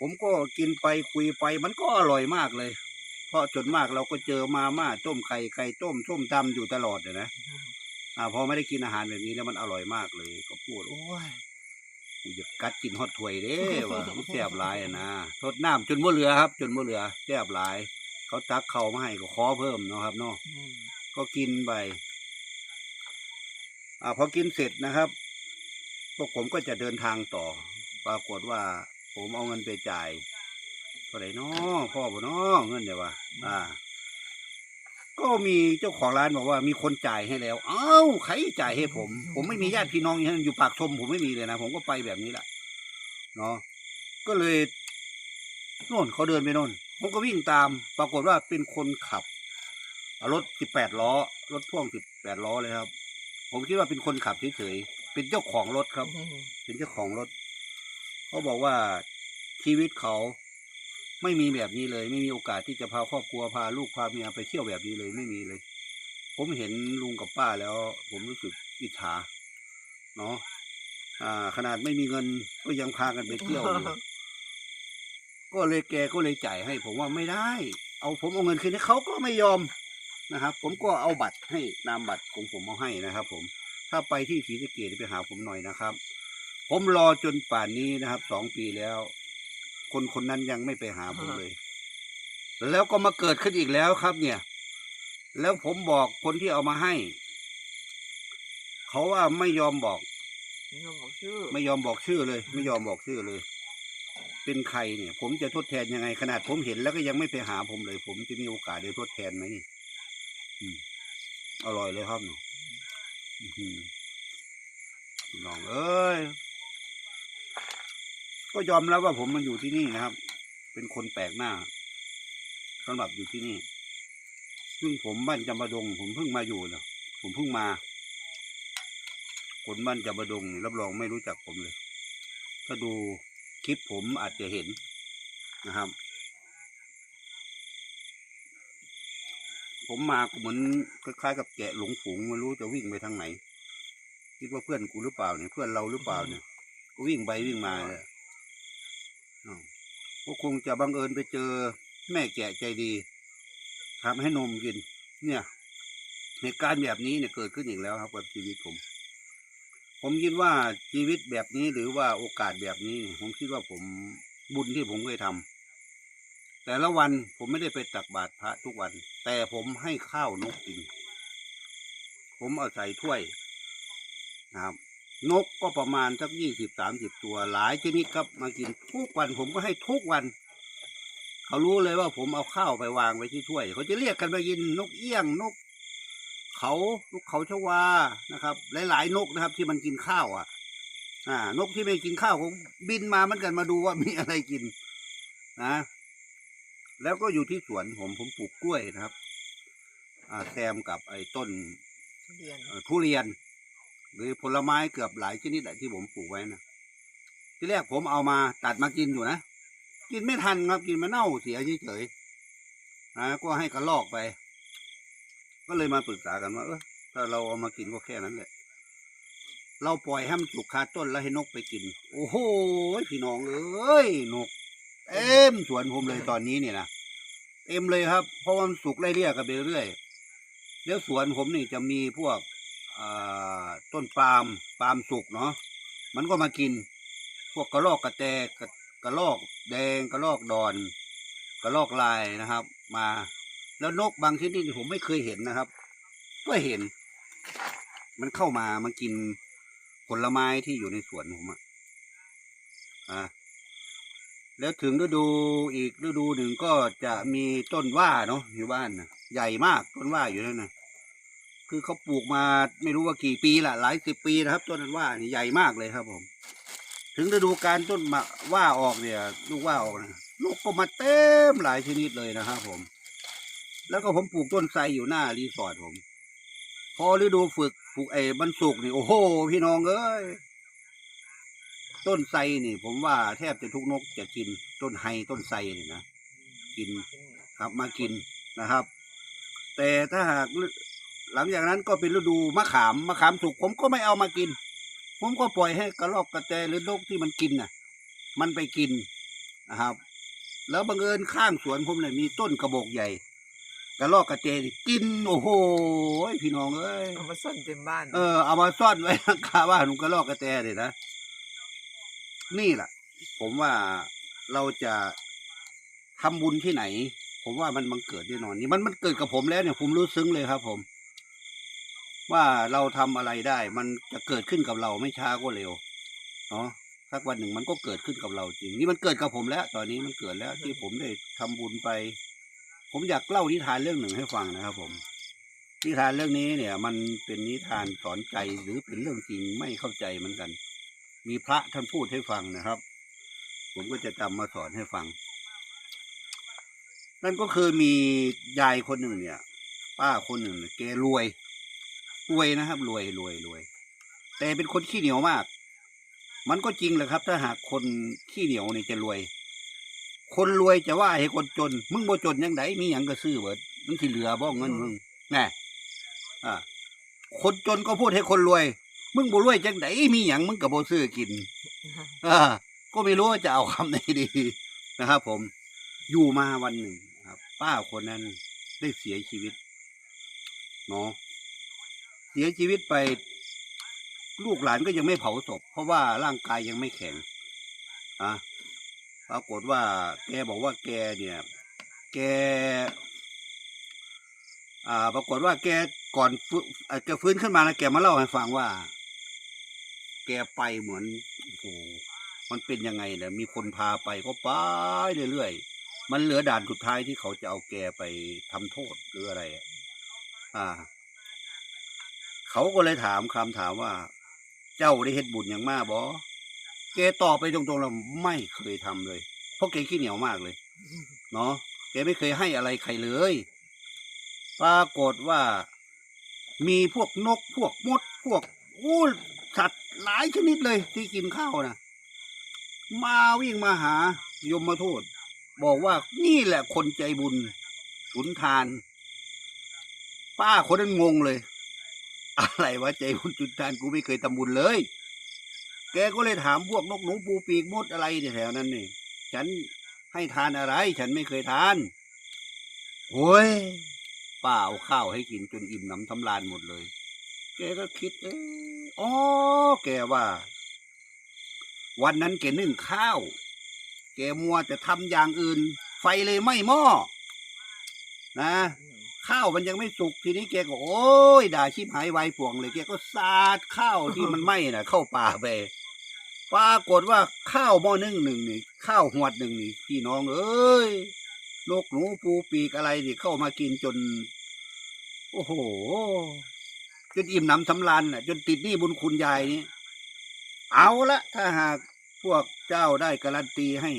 ผมก็กินไปคุยไปมันก็อร่อยมากเลย เพราะจนมากเราก็เจอมาม่าต้มไข่ไข่ต้มส้มตำอยู่ตลอดเลยนะอ่าพอไม่ได้กินอาหารแบบนี้แล้วมันอร่อยมากเลย ก็พูดโอ้ยกูอยากกัดกินฮอดถ้วยเด้ว่ะมันแซ่บหลายอะนะทดน้ำจนบ่เหลือครับ จนบ่เหลือแซ่บหลาย เขาตักเข้ามาให้ก็ขอเพิ่มเนาะครับเนาะอืมก็กินไปอ่าพอกินเสร็จนะครับ พวกผมก็จะเดินทางต่อ ปรากฏว่า ผมเอาเงินไปจ่ายเท่าไหร่น้อพ่อบ่น้อเงินเดี๋ยวว่าอ่า ก็มีเจ้าของร้านบอกว่ามีคนจ่ายให้แล้ว เอ้าใครจ่ายให้ผม ผมไม่มีญาติพี่น้องอย่างนั้นอยู่ปากชมผมไม่มีเลยนะผมก็ไปแบบนี้แหละเนาะก็เลยโน่นเขาเดินไปโน่นผมก็วิ่งตาม ปรากฏว่าเป็นคนขับรถสิบแปดล้อ รถพ่วงสิบแปดล้อเลยครับ ผมคิดว่าเป็นคนขับเฉยๆเป็นเจ้าของรถครับอืมเป็นเจ้าของรถ เขาบอกว่าชีวิตเขาไม่มีแบบนี้เลย ไม่มีโอกาสที่จะพาครอบครัวพาลูกพาเมียไปเที่ยวแบบนี้เลยไม่มีเลย ผมเห็นลุงกับป้าแล้ว ผมรู้สึกอิจฉาเนาะอ่า ขนาดไม่มีเงินก็ยังพากันไปเที่ยวอยู่ก็เลยแกก็เลยจ่ายให้ ผมว่าไม่ได้ เอาผมเอาเงินคืนให้เขาก็ไม่ยอมนะครับ ผมก็เอาบัตรให้นามบัตรของผมเอาให้นะครับ ผม ถ้าไปที่ศรีสะเกดไปหาผมหน่อยนะครับ ผมรอจนป่านนี้นะครับสองปีแล้ว คนคนนั้นยังไม่ไปหาผมเลย แล้วก็มาเกิดขึ้นอีกแล้วครับ เนี่ย แล้วผมบอกคนที่เอามาให้ เขาว่าไม่ยอมบอกนี่เราบอกชื่อ ไม่ยอมบอกชื่อเลย ไม่ยอมบอกชื่อเลย เป็นใครเนี่ย ผมจะทดแทนยังไงขนาดผมเห็นแล้วก็ยังไม่ไปหาผมเลย ผมจะมีโอกาสได้ทดแทนไหมนี่อืมอร่อยเลยครับหนูอื้อหือน้องเอ้ย ก็ยอมรับว่าผมมันอยู่ที่นี่นะครับ เป็นคนแปลกหน้าสำหรับอยู่ที่นี่ซึ่งผมบ้านจำปาดง ผมเพิ่งมาอยู่เนะผมเพิ่งมา คนบ้านจำปาดงรับรองไม่รู้จักผมเลย ถ้าดูคลิปผมอาจจะเห็นนะครับ ผมมาก็เหมือนคล้ายๆกับแกะหลงฝูงไม่รู้จะวิ่งไปทางไหน คิดว่าเพื่อนกูหรือเปล่าเนี่ยเพื่อนเราหรือเปล่าเนี่ยก็วิ่งไปวิ่งมาเลย ก็คงจะบังเอิญไปเจอแม่แกะใจดีทำให้นมกิน เนี่ยเหตุการณ์แบบนี้เนี่ยเกิดขึ้นอีกแล้วครับกับชีวิตผม ผมคิดว่าชีวิตแบบนี้หรือว่าโอกาสแบบนี้ ผมคิดว่าผมบุญที่ผมเคยทำแต่ละวันผมไม่ได้ไปตักบาตรพระทุกวัน แต่ผมให้ข้าวนกกิน ผมเอาใส่ถ้วยนะครับ นกก็ประมาณสักยี่สิบสามสิบตัวหลายชนิดครับมากินทุกวันผมก็ให้ทุกวัน เขารู้เลยว่าผมเอาข้าวไปวางไว้ที่ถ้วย เขาจะเรียกกันมากินนกเอี้ยงนก เขานกเขาชวานะครับ หลาย ๆ นกนะครับ ที่มันกินข้าวอะ อ่า นกที่ไม่กินข้าวผมบินมาเหมือนกันมาดูว่ามีอะไรกินนะแล้วก็อยู่ที่สวนผมผมปลูกกล้วยนะครับ อ่าแซมกับไอ้ต้นทุเรียนเอ่อทุเรียน หรือผลไม้เกือบหลายชนิดอะที่ผมปลูกไว้นะที่แรกผมเอามาตัดมากินอยู่นะกินไม่ทันครับกินมาเน่าเสียเฉยๆนะก็ให้กระลอกไป ก็เลยมาปรึกษากันว่าเออถ้าเราเอามากินก็แค่นั้นแหละเราปล่อยให้มันสุกคาต้นแล้วให้นกไปกิน โอ้โหพี่น้องเอ้ยนกเต็มสวนผมเลยตอนนี้เนี่ยนะเต็มเลยครับ เพราะว่ามันสุกไล่เรียกกันไปเรื่อยๆแล้วสวนผมนี่จะมีพวก ต้นปาล์มปาล์มสุกเนาะมันก็มากิน พวกกระรอกกระแตกระกระรอกแดงกระรอกดอนกระรอกลายนะครับ มา แล้วนกบางชนิดนี่ผมไม่เคยเห็นนะครับ ก็เห็น มันเข้ามามากินผลไม้ที่อยู่ในสวนผมอะอะแล้วถึงฤดูอีกฤดูหนึ่งก็จะมีต้นว่าเนาะอยู่บ้านนะใหญ่มากต้นว่าอยู่นั่นนะ คือเขาปลูกมาไม่รู้ว่ากี่ปีละหลายสิบปีนะครับ ต้นว่านี่ใหญ่มากเลยครับผม ถึงฤดูการต้นมะว่าออกเนี่ย ลูกว่าออกนะลูกก็มาเต็มหลายชนิดเลยนะครับผม แล้วก็ผมปลูกต้นไทรอยู่หน้ารีสอร์ทผม พอฤดูฝึกปลูกไอ้บรรสุกนี่โอ้โห พี่น้องเอ้ยต้นไทรนี่ ผมว่าแทบจะทุกนกจะกินต้นไฮต้นไทรนี่นะกินครับมากินนะครับ แต่ถ้าหาก หลังจากนั้นก็เป็นฤดูมะขามมะขามสุกผมก็ไม่เอามากิน ผมก็ปล่อยให้กระรอกกระแตหรือนกที่มันกินน่ะ มันไปกินนะครับ แล้วบังเอิญข้างสวนผมเนี่ยมีต้นกระบอกใหญ่กระรอกกระเจนี่กินโอ้โหพี่น้องเอ้ยเอามาซ่อนเต็มบ้านเออเอามาซ่อนไว้ข้างคาบ้านผมก็ลอกกระแตเลยนะนี่แหละผมว่าเราจะทำบุญที่ไหน ผมว่ามันบังเกิดแน่นอนนี่มันมันเกิดกับผมแล้วเนี่ยผมรู้ซึ้งเลยครับ ผม ว่าเราทำอะไรได้ มันจะเกิดขึ้นกับเราไม่ช้าก็เร็วเนาะสักวันหนึ่งมันก็เกิดขึ้นกับเราจริง นี่มันเกิดกับผมแล้ว ตอนนี้มันเกิดแล้วที่ผมได้ทำบุญไป ผมอยากเล่านิทานเรื่องหนึ่งให้ฟังนะครับ ผม นิทานเรื่องนี้เนี่ย มันเป็นนิทานสอนใจหรือเป็นเรื่องจริงไม่เข้าใจเหมือนกัน มีพระท่านพูดให้ฟังนะครับ ผมก็จะจำมาสอนให้ฟัง นั่นก็คือมียายคนหนึ่งเนี่ย ป้าคนหนึ่งเนี่ยแกรวย รวยนะครับ รวยรวยรวย แต่เป็นคนขี้เหนียวมาก มันก็จริงแหละครับ ถ้าหากคนขี้เหนียวเนี่ยจะรวย คนรวยจะว่าให้คนจน มึงบ่จนยังไงมีหยังก็ซื้อเบิดมึงที่เหลือบ่เงินมึงแน่อ่าคนจนก็พูดให้คนรวย มึงบ่รวยจังไดมีหยังมึงก็บ่ซื้อกินอ่าก็ไม่รู้ว่าจะเอาคำไหนดีนะครับ ผมอยู่มาวันหนึ่งครับ ป้าคนนั้นได้เสียชีวิตเนาะ เสียชีวิตไป ลูกหลานก็ยังไม่เผาศพเพราะว่าร่างกายยังไม่แข็งอะปรากฏว่า แกบอกว่าแกเนี่ย แก อ่า ปรากฏว่าแกก่อนฟื้นอ่าแกฟื้นขึ้นมานะแกมาเล่าให้ฟังว่า แกไปเหมือนโอ้โหมันเป็นยังไงเนี่ยมีคนพาไปก็ไปเรื่อยๆมันเหลือด่านสุดท้ายที่เขาจะเอาแกไปทำโทษหรืออะไรอะอ่า เขาก็เลยถามคำถามว่า เจ้าได้เฮ็ดบุญอย่างมากบอแกตอบไปตรงๆแล้วไม่เคยทำเลย เพราะแกขี้เหนียวมากเลยเนาะแกไม่เคยให้อะไรใครเลย ปรากฏว่า มีพวกนกพวกมด พวกอู้สัตว์หลายชนิดเลย ที่กินข้าวนะมาวิ่งมาหายมมาโทษ บอกว่านี่แหละคนใจบุญสุนทาน ป้าคนนั้นงงเลย อะไรวะใจบุญสุนทานกูไม่เคยทำบุญเลย แกก็เลยถามพวกนกหนูปูปีกมดอะไรแถวนั้นนี่ฉันให้ทานอะไร ฉันไม่เคยทานโอ้ยป้าเอาข้าวให้กินจนอิ่มหนำทำลานหมดเลย แกก็คิดเอออ๋อแกว่า วันนั้นแกนึ่งข้าว แกมัวแต่ทำอย่างอื่น ไฟเลยไหม้หม้อนะ ข้าวมันยังไม่สุกทีนี้แกก็โอ้ยด่าชิบหายวายป่วงเลยแกก็สาดข้าวที่มันไหม้น่ะ เข้าป่าไปปรากฏว่าข้าวหม้อนึ่งหนึ่งนี่ข้าวหวดหนึ่งนี่พี่น้องเอ้ยนกหนูปูปีกอะไรนี่เข้ามากินจน โอ้โหจนอิ่มหนำสำราญน่ะ จนติดหนี้บุญคุณยายนี่เอาละถ้าหากพวกเจ้าได้การันตีให้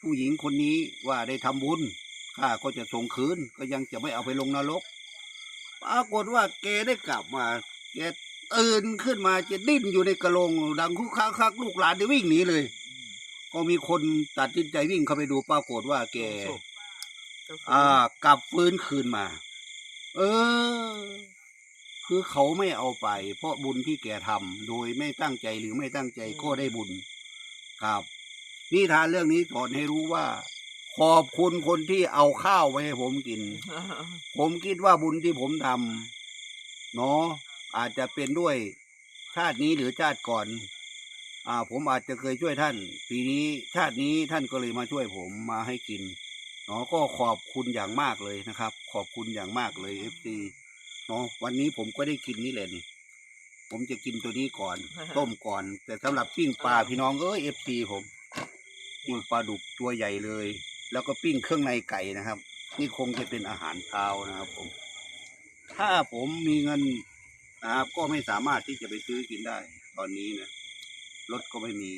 ผู้หญิงคนนี้ว่าได้ทำบุญ ข้าก็จะส่งคืน ก็ยังจะไม่เอาไปลงนรกปรากฏว่าแกได้กลับมาแกตื่นขึ้นมาจะดิ้นอยู่ในกระโหลงดังคุกคักคักลูกหลานได้วิ่งหนีเลย ก็มีคนตัดสินใจวิ่งเข้าไปดูปรากฏว่าแกอ่ากลับฟื้นคืนมา เออ คือเขาไม่เอาไป เพราะบุญที่แกทำโดยไม่ตั้งใจหรือไม่ตั้งใจก็ได้บุญ ครับ นิทานเรื่องนี้สอนให้รู้ว่า ขอบคุณคนที่เอาข้าวไว้ให้ผมกิน ผมคิดว่าบุญที่ผมทำเนาะอาจจะเป็นด้วยชาตินี้หรือชาติก่อน อ่า ผมอาจจะเคยช่วยท่าน ปีนี้ชาตินี้ท่านก็เลยมาช่วยผมมาให้กินเนาะก็ขอบคุณอย่างมากเลยนะครับ ขอบคุณอย่างมากเลยเอฟซีเนาะวันนี้ผมก็ได้กินนี่แหละนี่ ผมจะกินตัวนี้ก่อน ต้มก่อน แต่สำหรับปิ้งปลาพี่น้องเอ้ยเอฟซีผมปิ้งปลาดุกตัวใหญ่เลย แล้วก็ปิ้งเครื่องในไก่นะครับ นี่คงจะเป็นอาหารเช้านะครับผม ถ้าผมมีเงินนะครับก็ไม่สามารถที่จะไปซื้อกินได้ ตอนนี้นะรถก็ไม่มี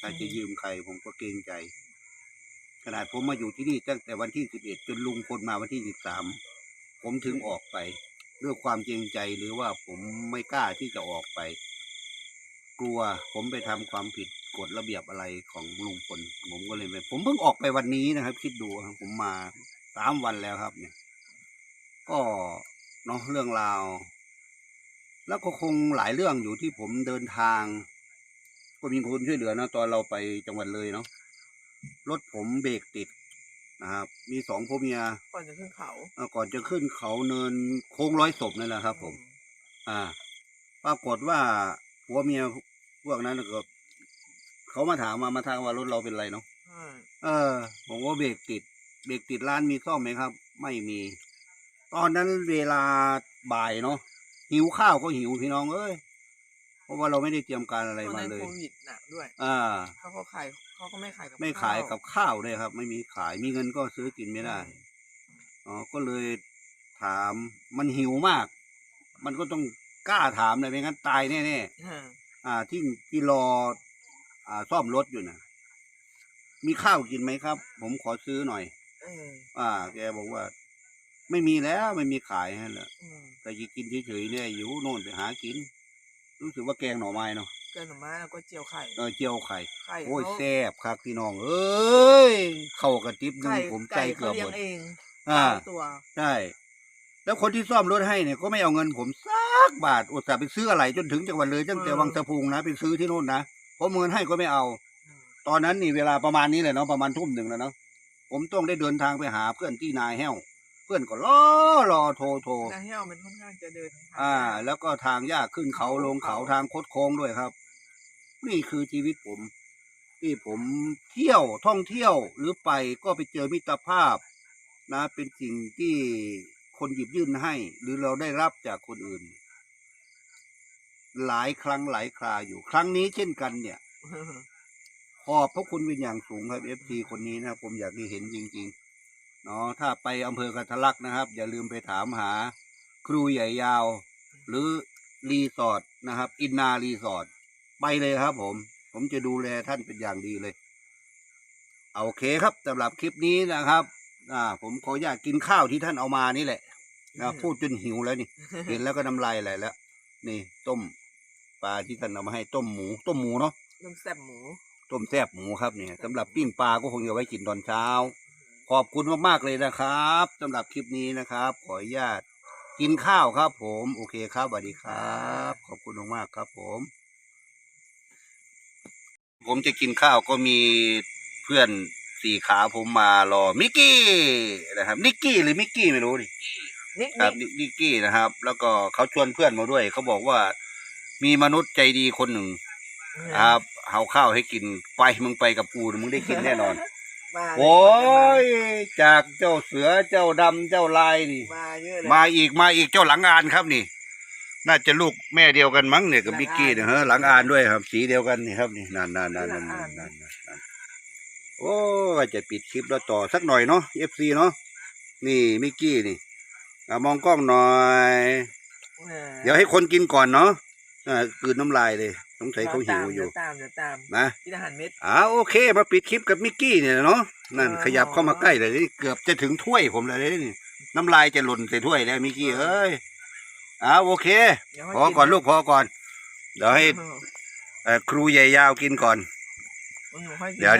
ถ้าจะยืมใครผมก็เกรงใจ ขนาดผมมาอยู่ที่นี่ตั้งแต่วันที่สิบเอ็ดจนลุงคนมาวันที่สิบสามผมถึงออกไปด้วยความเกรงใจหรือว่าผมไม่กล้าที่จะออกไป กลัวผมไปทำความผิด กฎระเบียบอะไรของลุงพลผมก็เลยไม่ผมเพิ่งออกไปวันนี้นะครับ คิดดูครับผมมาสามวันแล้วครับ เนี่ย ก็เนาะเรื่องราว แล้วก็คงหลายเรื่องอยู่ที่ผมเดินทาง ก็มีคนช่วยเหลือนะตอนเราไปจังหวัดเลยเนาะรถผมเบรกติดนะครับ มีสองผัวเมียก่อนจะขึ้นเขาเอ่อก่อนจะขึ้นเขาเนินโค้งร้อยศพนั่นแหละครับ ผม อ่า ปรากฏว่าผัวเมียพวกนั้นก็ เขามาถามมามาทางว่ารถเราเป็นไรเนาะอืมเออผมว่าเบรกติด เบรกติดร้านมีซ่อมไหมครับ ไม่มี ตอนนั้นเวลาบ่ายเนาะหิวข้าวก็หิวพี่น้องเอ้ยเพราะว่าเราไม่ได้เตรียมการอะไรตอนมานั้นเลยโควิดหนักด้วย อ่าเขาก็ขายเขาก็ไม่ขายกับไม่ขายกับข้าวเลยครับ ไม่มีขายมีเงินก็ซื้อกินไม่ได้อ๋อก็เลยถามมันหิวมาก มันก็ต้องกล้าถามเลยไม่งั้นตายแน่อืมๆอ่าที่ที่รอ อ่าซ่อมรถอยู่นะมีข้าวกินไหมครับ ผมขอซื้อหน่อย เอออ่า แกบอกว่า ไม่มีแล้วไม่มีขายให้แล้วอืมแต่จะกินเฉยๆเนี่ยอยู่โน่นไปหากิน รู้สึกว่าแกงหน่อไม้เนาะเกินหน่อไม้แล้วก็เจียวไข่เออเจียวไข่ ไข่โอ้ยเขาแซ่บครับพี่น้องเอ้ยเข้ากระติบหนึงไก่ผมใจไก่เกืเขาอบเลี้หยมงดเองอ่าเก้าตัว ใช่ แล้วคนที่ซ่อมรถให้เนี่ยก็ไม่เอาเงินผมสักบาทอุตส่าห์ไปซื้ออะไรจนถึงจังหวัดเลยตั้งแต่วังสะพุงนะไปซื้อที่โน่นนะ เพราะเงินให้ก็ไม่เอาอืมตอนนั้นนี่เวลาประมาณนี้เลยเนาะประมาณทุ่มหนึ่งแล้วเนาะผมต้องได้เดินทางไปหาเพื่อนที่นายแห้ว เพื่อนก็รอรอโทรโทรนาเฮียวมันค่อนข้างจะเดินทงอ่ายากแล้วก็ทางยากขึ้นเขาลงเขาทางคดโค้งด้วยครับ นี่คือชีวิตผม ที่ผมเที่ยวท่องเที่ยวหรือไปก็ไปเจอมิตรภาพ นะ เป็นสิ่งที่คนหยิบยื่นให้ หรือเราได้รับจากคนอื่น หลายครั้งหลายคราอยู่ ครั้งนี้เช่นกันเนี่ย ขอบพระคุณเป็นอย่างสูงครับเอฟซีคนนี้นะครับผมอยากได้เห็นจริงๆเนาะถ้าไปอำเภอกันทะลักนะครับ อย่าลืมไปถามหา ครูใหญ่ยาว หรือรีสอร์ทนะครับ อินนารีสอร์ทไปเลยครับ ผม ผมจะดูแลท่านเป็นอย่างดีเลยเอาโอเคครับสำหรับคลิปนี้นะครับ อ่า ผมขออนุญาตกินข้าวที่ท่านเอามานี่แหละนะพูดจนหิวแล้วนี่ เห็นแล้วก็น้ำลายไหลแล้ว นี่ต้ม ปลาที่ท่านเอามาให้ต้มหมู ต้มหมูเนาะน้ำแซ่บหมูต้มแซ่บหมูครับเนี่ยสำหรับปิ้งปลาก็คงจะไว้กินตอนเช้า ขอบคุณมากๆเลยนะครับสำหรับคลิปนี้นะครับ ขออนุญาตกินข้าวครับ ผมโอเคครับสวัสดีครับ ขอบคุณมากๆครับ ผม ผมจะกินข้าวก็มีเพื่อนสี่ขาผมมารอมิกกี้นะครับนิกกี้หรือมิกกี้ไม่รู้ดินิกครับนิกนินิกกี้นะครับ แล้วก็เขาชวนเพื่อนมาด้วย เขาบอกว่า มีมนุษย์ใจดีคนหนึ่งครับเอาข้าวให้กินไปมึงไปกับกูมึงได้กินแน่นอน มาเลยโอ้ยจากเจ้าเสือเจ้าดำเจ้าลายนี่ มาเยอะเลยมาอีกมาอีกเจ้าหลังอานครับนี่ น่าจะลูกแม่เดียวกันมั้งเนี่ยกับบิกกี้เนี่ยฮะหลังอานด้วยครับ สีเดียวกันนี่ครับนี่นั่นนั่นนั่นนั่นนั่นนั่นนั่นโอ้ว่าจะปิดคลิปแล้วต่อสักหน่อยเนาะเอฟซีเนาะนี่มิกกี้นี่อะมองกล้องหน่อยออเดี๋ยวให้คนกินก่อนเนาะ อ่ากลืนน้ำลายเลยสงสัยเขาหิวอยู่เดี๋ยวตามเดี๋ยวตามนะกินอาหารเม็ดอ่าโอเค มาปิดคลิปกับมิกกี้เนี่ยเนาะนั่นอ๋อขยับเข้ามาใกล้เลยนี่เกือบจะถึงถ้วยผมเลยนี่น้ำลายจะหล่นใส่ถ้วยแล้วมิกกี้เอ้ยอ่าโอเคเดี๋ยวให้พอก่อนลูกพอก่อน เดี๋ยวให้เออเอ่อครูใหญ่ยาวกินก่อนอืมค่อยกินเดี๋ยว